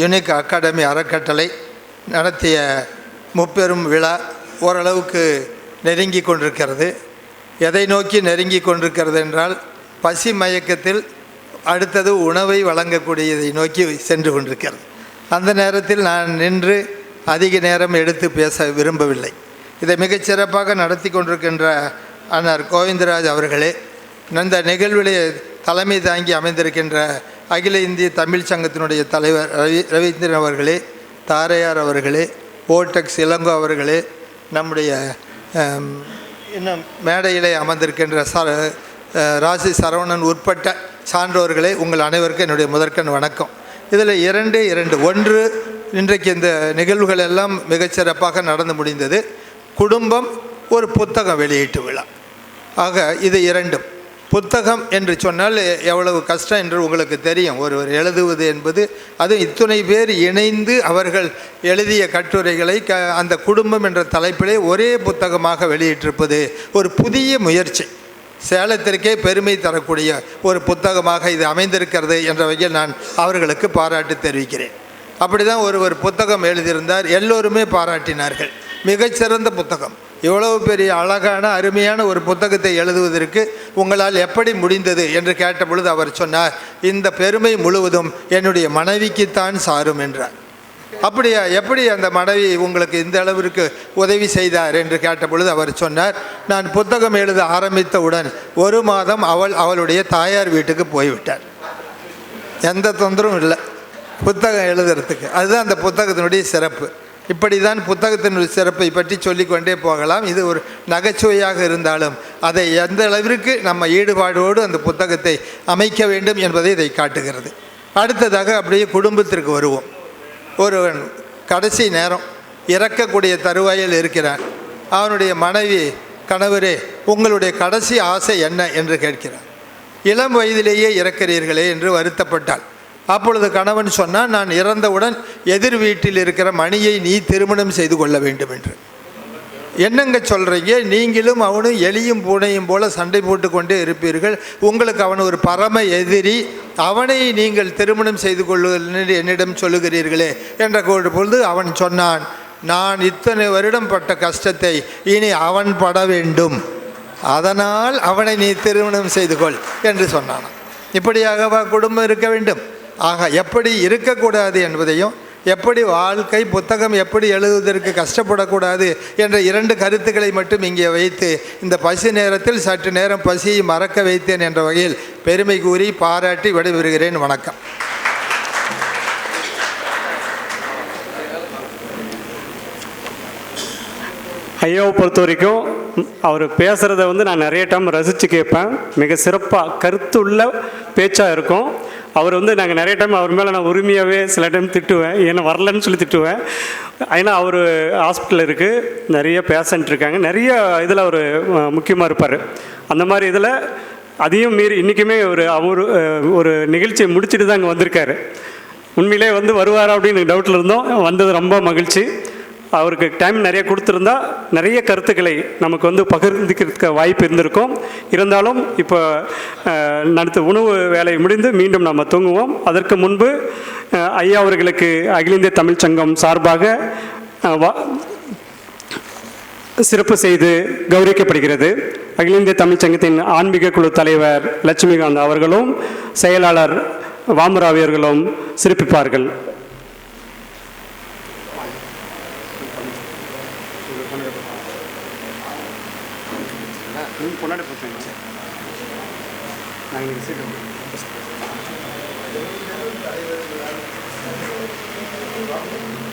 Unique academy அறக்கட்டளை நடத்திய முப்பெரும் விழா ஓரளவுக்கு நெருங்கி கொண்டிருக்கிறது. எதை நோக்கி நெருங்கி கொண்டிருக்கிறது என்றால் பசி மயக்கத்தில் அடுத்தது உணவை வழங்கக்கூடியதை நோக்கி சென்று கொண்டிருக்கிறது. அந்த நேரத்தில் நான் நின்று அதிக நேரம் எடுத்து பேச விரும்பவில்லை. இதை மிகச்சிறப்பாக நடத்தி கொண்டிருக்கின்ற அண்ணர் கோவிந்தராஜ் அவர்களே இந்த நிகழ்விலே தலைமை தாங்கி அமைந்திருக்கின்ற அகில இந்திய தமிழ் சங்கத்தினுடைய தலைவர் ரவி ரவீந்திரன் அவர்களே தாரையார் அவர்களே ஓட்டக்ஸ் இளங்கோ அவர்களே நம்முடைய இன்னும் மேடையிலே அமர்ந்திருக்கின்ற சர ராசி சரவணன் உட்பட்ட சான்றோர்களே உங்கள் அனைவருக்கும் என்னுடைய முதற்கண் வணக்கம். இதில் இரண்டு இரண்டு ஒன்று இன்றைக்கு இந்த நிகழ்வுகள் எல்லாம் மிகச்சிறப்பாக நடந்து முடிந்தது. குடும்பம் ஒரு புத்தகம் வெளியீட்டு விழா. ஆக இது இரண்டும். புத்தகம் என்று சொன்னால் எவ்வளவு கஷ்டம் என்று உங்களுக்கு தெரியும். ஒருவர் எழுதுவது என்பது அது இத்துணை பேர் இணைந்து அவர்கள் எழுதிய கட்டுரைகளை க அந்த குடும்பம் என்ற தலைப்பிலே ஒரே புத்தகமாக வெளியிட்டிருப்பது ஒரு புதிய முயற்சி. சேலத்திற்கே பெருமை தரக்கூடிய ஒரு புத்தகமாக இது அமைந்திருக்கிறது என்ற வகையில் நான் அவர்களுக்கு பாராட்டு தெரிவிக்கிறேன். அப்படி தான் ஒருவர் புத்தகம் எழுதியிருந்தார். எல்லோருமே பாராட்டினார்கள். மிகச்சிறந்த புத்தகம். இவ்வளவு பெரிய அழகான அருமையான ஒரு புத்தகத்தை எழுதுவதற்கு உங்களால் எப்படி முடிந்தது என்று கேட்டபொழுது அவர் சொன்னார் இந்த பெருமை முழுவதும் என்னுடைய மனைவிக்குத்தான் சாரும் என்றார். அப்படியா? எப்படி அந்த மனைவி உங்களுக்கு இந்த அளவிற்கு உதவி செய்தார் என்று கேட்டபொழுது அவர் சொன்னார் நான் புத்தகம் எழுத ஆரம்பித்தவுடன் ஒரு மாதம் அவள் அவளுடைய தாயார் வீட்டுக்கு போய்விட்டார். எந்த தொந்தரவும் இல்லை. புத்தகம் எழுதுறதுக்கு. அதுதான் அந்த புத்தகத்தினுடைய சிறப்பு. இப்படி தான் புத்தகத்தினுடைய சிறப்பை பற்றி சொல்லிக்கொண்டே போகலாம். இது ஒரு நகைச்சுவையாக இருந்தாலும் அதை எந்த அளவிற்கு நம்ம ஈடுபாடோடு அந்த புத்தகத்தை அமைக்க வேண்டும் என்பதை இதை காட்டுகிறது. அடுத்ததாக அப்படியே குடும்பத்திற்கு வருவோம். ஒருவன் கடைசி நேரம் இறக்கக்கூடிய தருவாயில் இருக்கிறான். அவனுடைய மனைவி கணவரே உங்களுடைய கடைசி ஆசை என்ன? என்று கேட்கிறான். இளம் வயதிலேயே இறக்கிறீர்களே என்று வருத்தப்பட்டாள். அப்பொழுது கணவன் சொன்னான் நான் இறந்தவுடன் எதிர் வீட்டில் இருக்கிற மணியை நீ திருமணம் செய்து கொள்ள வேண்டும் என்று. என்னங்க சொல்கிறீங்க நீங்களும் அவனும் எலியும் பூனையும் போல சண்டை போட்டு கொண்டே இருப்பீர்கள். உங்களுக்கு அவன் ஒரு பரம எதிரி. அவனை நீங்கள் திருமணம் செய்து கொள்ளுங்கள் என்னிடம் சொல்லுகிறீர்களே என்ற கூறு பொழுது அவன் சொன்னான் நான் இத்தனை வருடம் பட்ட கஷ்டத்தை இனி அவன் பட வேண்டும். அதனால் அவனை நீ திருமணம் செய்து கொள் என்று சொன்னான் இப்படியாகவா குடும்பம் இருக்க வேண்டும்? ஆக எப்படி இருக்கக்கூடாது என்பதையும் எப்படி வாழ்க்கை புத்தகம் எப்படி எழுதுவதற்கு கஷ்டப்படக்கூடாது என்ற இரண்டு கருத்துக்களை மட்டும் இங்கே வைத்து இந்த பசி நேரத்தில் சற்று நேரம் பசியை மறக்க வைத்தேன் என்ற வகையில் பெருமை கூறி பாராட்டி விடைபெறுகிறேன். வணக்கம். ஐயாவை பொறுத்த வரைக்கும் அவர் பேசுகிறத வந்து நான் நிறைய டைம் ரசித்து கேட்பேன். மிக சிறப்பாக கருத்துள்ள பேச்சாக இருக்கும். அவர் வந்து நாங்கள் நிறைய டைம் அவர் மேலே நான் உரிமையாகவே சில டைம் திட்டுவேன். ஏன்னா வரலன்னு சொல்லி திட்டுவேன். ஏன்னா அவர் ஹாஸ்பிட்டல் இருக்குது நிறைய பேஷண்ட் இருக்காங்க. நிறைய இதில் அவர் முக்கியமாக இருப்பார். அந்த மாதிரி இதில் அதையும் மீறி இன்றைக்குமே ஒரு அவர் ஒரு நிகழ்ச்சியை முடிச்சுட்டு தான் இங்கே வந்திருக்காரு. உண்மையிலே வந்து வருவாரா அப்படின்னு டவுட்டில் இருந்தோம். வந்தது ரொம்ப மகிழ்ச்சி. அவருக்கு டைம் நிறைய கொடுத்துருந்தா நிறைய கருத்துக்களை நமக்கு வந்து பகிர்ந்துக்கிறதுக்கு வாய்ப்பு இருந்திருக்கும். இருந்தாலும் இப்போ நடத்த அடுத்த உணவு வேலை முடிந்து மீண்டும் நம்ம தூங்குவோம். அதற்கு முன்பு ஐயா அவர்களுக்கு அகில இந்திய தமிழ்ச் சங்கம் சார்பாக வா- சிறப்பு செய்து கௌரவிக்கப்படுகிறது. அகில இந்திய தமிழ்ச் சங்கத்தின் ஆன்மீக குழு தலைவர் லட்சுமிகாந்த் அவர்களும் செயலாளர் வாமராவியர்களும் சிறப்பிப்பார்கள் வாமராவி அவர்களும் சிறப்பிப்பார்கள்